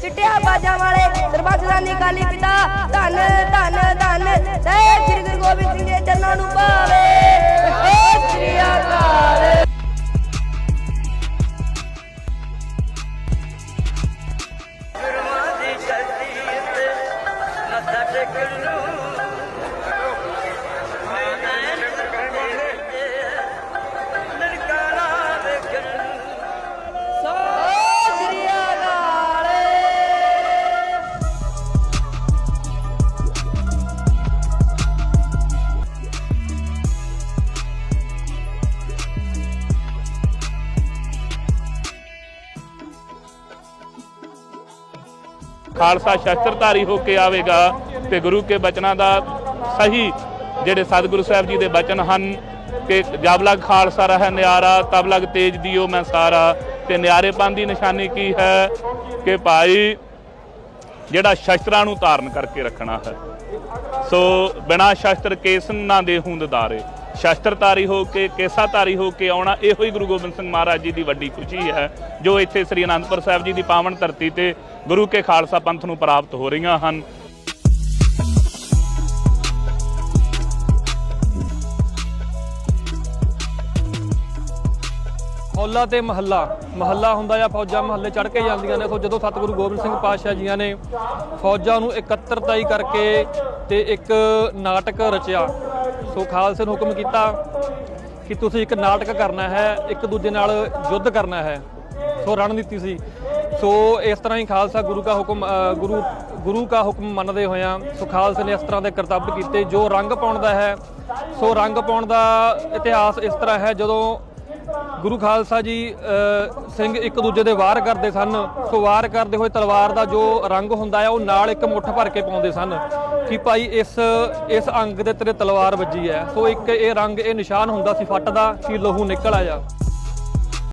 ਚਿੱਟਿਆ ਬਾਜਾਂ ਵਾਲੇ ਸਰਬੱਤ ਦਾ ਨਿਕਾਲੀ ਪਿਤਾ, ਧੰਨ ਧੰਨ ਧੰਨ। ਸਹਿ ਸ੍ਰੀ ਗੁਰੂ ਗੋਬਿੰਦ ਸਿੰਘ ਦੇ ਚਰਨਾਂ ਨੂੰ ਪਾਵੇ ਸਤਿ ਸ੍ਰੀ ਅਕਾਲ। ਗੁਰੂਆਂ ਦੀ ਧਰਤੀ ਉੱਤੇ ਟੇਕਣ ਨੂੰ ਖਾਲਸਾ ਸ਼ਸਤਰਧਾਰੀ ਹੋ ਕੇ ਆਵੇਗਾ ਤੇ ਗੁਰੂ ਕੇ ਬਚਨਾਂ ਦਾ ਸਹੀ ਜਿਹੜੇ ਸਤਿਗੁਰੂ ਸਾਹਿਬ ਜੀ ਦੇ ਬਚਨ ਹਨ ਕਿ ਜਬ ਲਗ ਖਾਲਸਾ ਰਹਿ ਨਿਆਰਾ, ਤਬ ਲਗ ਤੇਜ ਦਿਓ ਮੈਂ ਸਾਰਾ। ਤੇ ਨਿਆਰੇਪਨ ਦੀ ਨਿਸ਼ਾਨੀ ਕੀ ਹੈ ਕਿ ਭਾਈ ਜਿਹੜਾ ਸ਼ਸਤਰਾਂ ਨੂੰ ਧਾਰਨ ਕਰਕੇ ਰੱਖਣਾ ਹੈ। ਸੋ ਬਿਨਾ ਸ਼ਸਤਰ ਕੇਸਨ ਨਾ ਦੇ ਹੁੰਦਦਾਰੇ ਸ਼ਸਤਰਧਾਰੀ ਹੋ ਕੇ, ਕੇਸਾਧਾਰੀ ਹੋ ਕੇ ਆਉਣਾ, ਇਹੋ ਹੀ ਗੁਰੂ ਗੋਬਿੰਦ ਸਿੰਘ ਮਹਾਰਾਜ ਜੀ ਦੀ ਵੱਡੀ ਖੁਸ਼ੀ ਹੈ, ਜੋ ਇੱਥੇ ਸ੍ਰੀ ਅਨੰਦਪੁਰ ਸਾਹਿਬ ਜੀ ਦੀ ਪਾਵਨ ਧਰਤੀ ਤੇ ਗੁਰੂ ਕੇ ਖਾਲਸਾ ਪੰਥ ਨੂੰ ਪ੍ਰਾਪਤ ਹੋ ਰਹੀਆਂ ਹਨ। ਹੌਲਾ ਤੇ ਮਹੱਲਾ ਮਹੱਲਾ ਹੁੰਦਾ ਜਾਂ ਫੌਜਾਂ ਮਹੱਲੇ ਚੜ ਕੇ ਜਾਂਦੀਆਂ ਨੇ ਸੋ ਜਦੋਂ ਸਤਿਗੁਰੂ ਗੋਬਿੰਦ ਸਿੰਘ ਪਾਤਸ਼ਾਹ ਜੀਆਂ ਨੇ ਫੌਜਾਂ ਨੂੰ ਇਕੱਤਰਤਾਈ ਕਰਕੇ ਤੇ ਇੱਕ ਨਾਟਕ ਰਚਿਆ। ਸੋ ਖਾਲਸੇ ਨੂੰ ਹੁਕਮ ਕੀਤਾ ਕਿ ਤੁਸੀਂ ਇੱਕ ਨਾਟਕ ਕਰਨਾ ਹੈ, ਇੱਕ ਦੂਜੇ ਨਾਲ ਯੁੱਧ ਕਰਨਾ ਹੈ। ਸੋ ਰਣਨੀਤੀ ਸੀ। ਸੋ ਇਸ ਤਰ੍ਹਾਂ ਹੀ ਖਾਲਸਾ ਗੁਰੂ ਕਾ ਹੁਕਮ ਗੁਰੂ ਗੁਰੂ ਕਾ ਹੁਕਮ ਮੰਨਦੇ ਹੋਇਆਂ ਸੋ ਖਾਲਸੇ ਨੇ ਇਸ ਤਰ੍ਹਾਂ ਦੇ ਕਰਤੱਵ ਕੀਤੇ, ਜੋ ਰੰਗ ਪਾਉਣ ਦਾ ਹੈ, ਸੋ ਰੰਗ ਪਾਉਣ ਦਾ ਇਤਿਹਾਸ ਇਸ ਤਰ੍ਹਾਂ ਹੈ, ਜਦੋਂ ਗੁਰੂ ਖਾਲਸਾ ਜੀ ਸਿੰਘ ਇੱਕ ਦੂਜੇ ਦੇ ਵਾਰ ਕਰਦੇ ਸਨ। ਸੋ ਵਾਰ ਕਰਦੇ ਹੋਏ ਤਲਵਾਰ ਦਾ ਜੋ ਰੰਗ ਹੁੰਦਾ ਹੈ ਉਹ ਨਾਲ ਇੱਕ ਮੁੱਠ ਭਰ ਕੇ ਪਾਉਂਦੇ ਸਨ। ਕਿ ਭਾਈ ਇਸ ਇਸ ਅੰਗ ਦੇ ਤੇਰੇ ਤਲਵਾਰ ਵੱਜੀ ਹੈ ਸੋ ਇੱਕ ਇਹ ਰੰਗ, ਇਹ ਨਿਸ਼ਾਨ ਹੁੰਦਾ ਸੀ ਫੱਟ ਦਾ, ਕਿ ਲਹੂ ਨਿਕਲ ਆਇਆ।